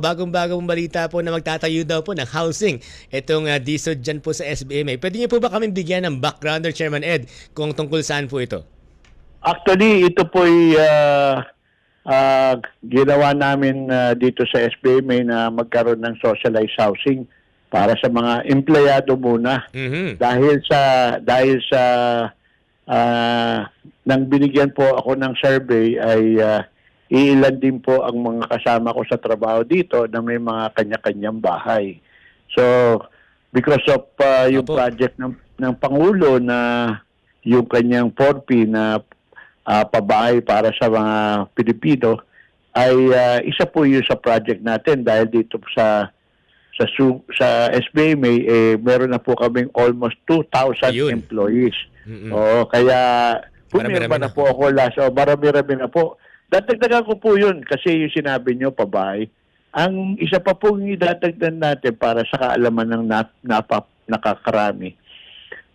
Bagong-bagong balita po na magtatayo daw po ng housing itong uh, DSOD dyan po sa SBMA. Pwede niyo po ba kami bigyan ng backgrounder, Chairman Ed, kung tungkol saan po ito? Actually, ito po ay ah, ah, ginawa namin ah, dito sa SBMA na magkaroon ng socialized housing para sa mga empleyado muna. Mhm. Dahil sa dahil sa ah, nang binigyan po ako ng survey ay ah, iilan din po ang mga kasama ko sa trabaho dito na may mga kanya-kanyang bahay. So, because of ah, yung Opo. project ng ng pangulo na yung kanyang 4P na ah, pabahay para sa mga Pilipino ay ah, isa po yun sa project natin dahil dito sa sa sa SBMA eh meron na po kaming almost 2,000 Yun. employees. Mm-mm. Oo, kaya pumirma na na. po ako last. Oh, marami-rami na po. Dadagdagan ko po yun kasi yung sinabi nyo, pabay. Ang isa pa pong idadagdan natin para sa kaalaman ng nap, napa, nakakarami.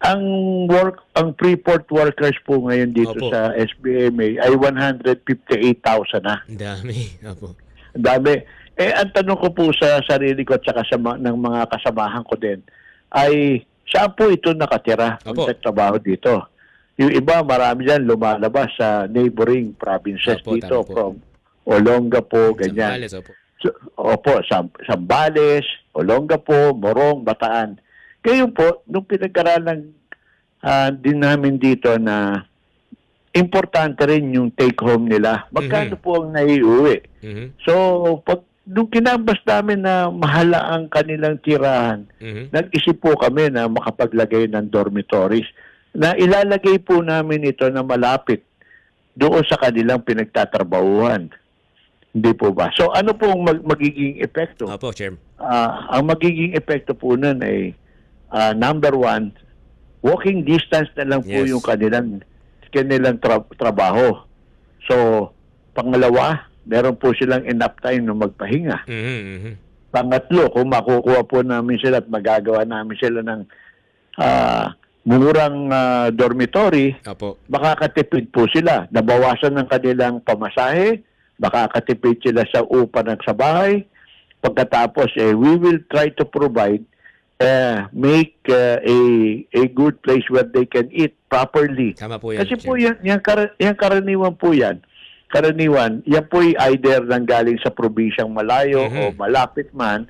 Ang work, ang pre-port workers po ngayon dito Opo. sa SBMA ay 158,000 na. Ang dami. Opo. Ang dami. Eh, ang tanong ko po sa sarili ko at saka sa ma- ng mga kasamahan ko din, ay saan po ito nakatira Opo. ang trabaho dito? Yung iba, marami dyan lumalabas sa neighboring provinces Opo, dito po. from Olongapo, ganyan. Zambales, opo. So, opo, Sam, Sambales, Olongapo, Morong, Bataan. Ngayon po, nung pinag-aralan ah, din namin dito na importante rin yung take-home nila. Magkano Mhm. po ang naiuwi? Mhm. So, pag nung kinabas namin na mahala ang kanilang tirahan, Mhm. nag-isip po kami na makapaglagay ng dormitories na ilalagay po namin ito na malapit doon sa kanilang pinagtatrabahuhan. Hindi po ba? So, ano po ang mag- magiging epekto? Opo, Chairman. Ah, ang magiging epekto po nun ay ah, number one, walking distance na lang po Yes. yung kanilang kanilang tra- trabaho. So, pangalawa, meron po silang enough time na magpahinga. Mhm. Mhm. Pangatlo, kung makukuha po namin sila at magagawa namin sila ng ah, murang ah, dormitory, Opo. makakatipid po sila. Nabawasan ng kanilang pamasahe, makakatipid sila sa upa ng sa bahay. Pagkatapos, eh, we will try to provide, uh, make uh, a, a good place where they can eat properly. Tama po yan, Kasi po yan, yan, kar- yan karaniwan po yan. Karaniwan, yan po either nang galing sa probinsyang malayo Mhm. o malapit man,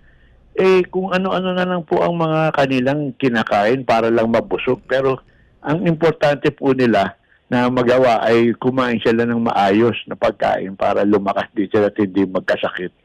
eh kung ano-ano na lang po ang mga kanilang kinakain para lang mabusog. Pero ang importante po nila na magawa ay kumain sila ng maayos na pagkain para lumakas din sila at hindi magkasakit.